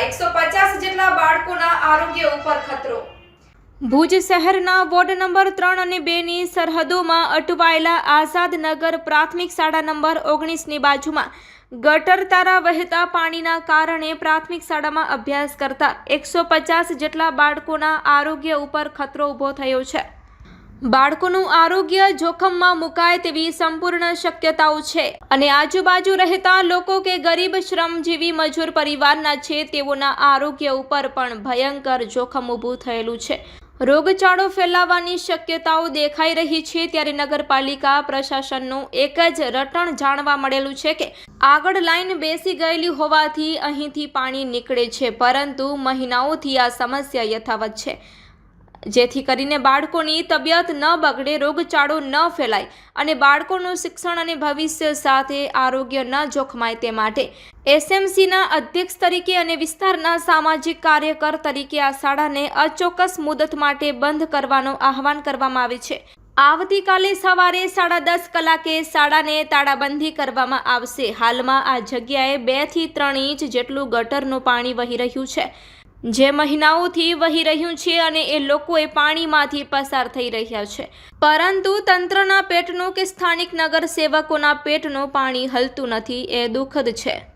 એકસો પચાસ જેટલા બાળકોના આરોગ્ય ઉપર ખતરો. ભુજ શહેરના વોર્ડ નંબર ત્રણ અને બેની સરહદોમાં અટવાયેલા આઝાદનગર પ્રાથમિક શાળા નંબર ઓગણીસની બાજુમાં ગટર તારા વહેતા પાણીના કારણે પ્રાથમિક શાળામાં અભ્યાસ કરતા એકસો પચાસ જેટલા બાળકોના આરોગ્ય ઉપર ખતરો ઊભો થયો છે. બાળકોનું આરોગ્ય જોખમમાં મુકાય તેવી સંપૂર્ણ શક્યતાઓ છે. અને આજુબાજુ રહેતા લોકો કે ગરીબ શ્રમજીવી મજૂર પરિવારના છે, તેઓના આરોગ્ય ઉપર પણ ભયંકર જોખમ ઊભું થયેલું છે. રોગચાળો ફેલાવાની શક્યતાઓ દેખાઈ રહી છે, ત્યારે નગરપાલિકા પ્રશાસનનું એક જ રટણ જાણવા મળેલું છે કે આગળ લાઈન બેસી ગયેલી હોવાથી અહીંથી પાણી નીકળે છે, પરંતુ મહિનાઓથી આ સમસ્યા યથાવત છે. જેથી કરીને બાળકોની તબિયત ન બગડે, રોગચાળો ન ફેલાય અને બાળકોનું શિક્ષણ અને ભવિષ્ય સાથે આરોગ્ય ન જોખમાય તે માટે એસએમસીના અધ્યક્ષ તરીકે અને વિસ્તારના સામાજિક કાર્યકર તરીકે આ શાળાને અચોક્કસ મુદત માટે બંધ કરવાનો આહવાન કરવામાં આવે છે. આવતીકાલે સવારે સાડા દસ કલાકે શાળાને તાળાબંધી કરવામાં આવશે. હાલમાં આ જગ્યાએ બેથી ત્રણ ઇંચ જેટલું ગટરનું પાણી વહી રહ્યું છે. જે મહિનાઓથી વહી રહ્યું છે અને એ લોકો એ પાણીમાંથી પસાર થઈ રહ્યા છે. પરંતુ તંત્રના પેટનું કે સ્થાનિક નગર સેવકોના પેટનું પાણી હલતું નથી, એ દુઃખદ છે.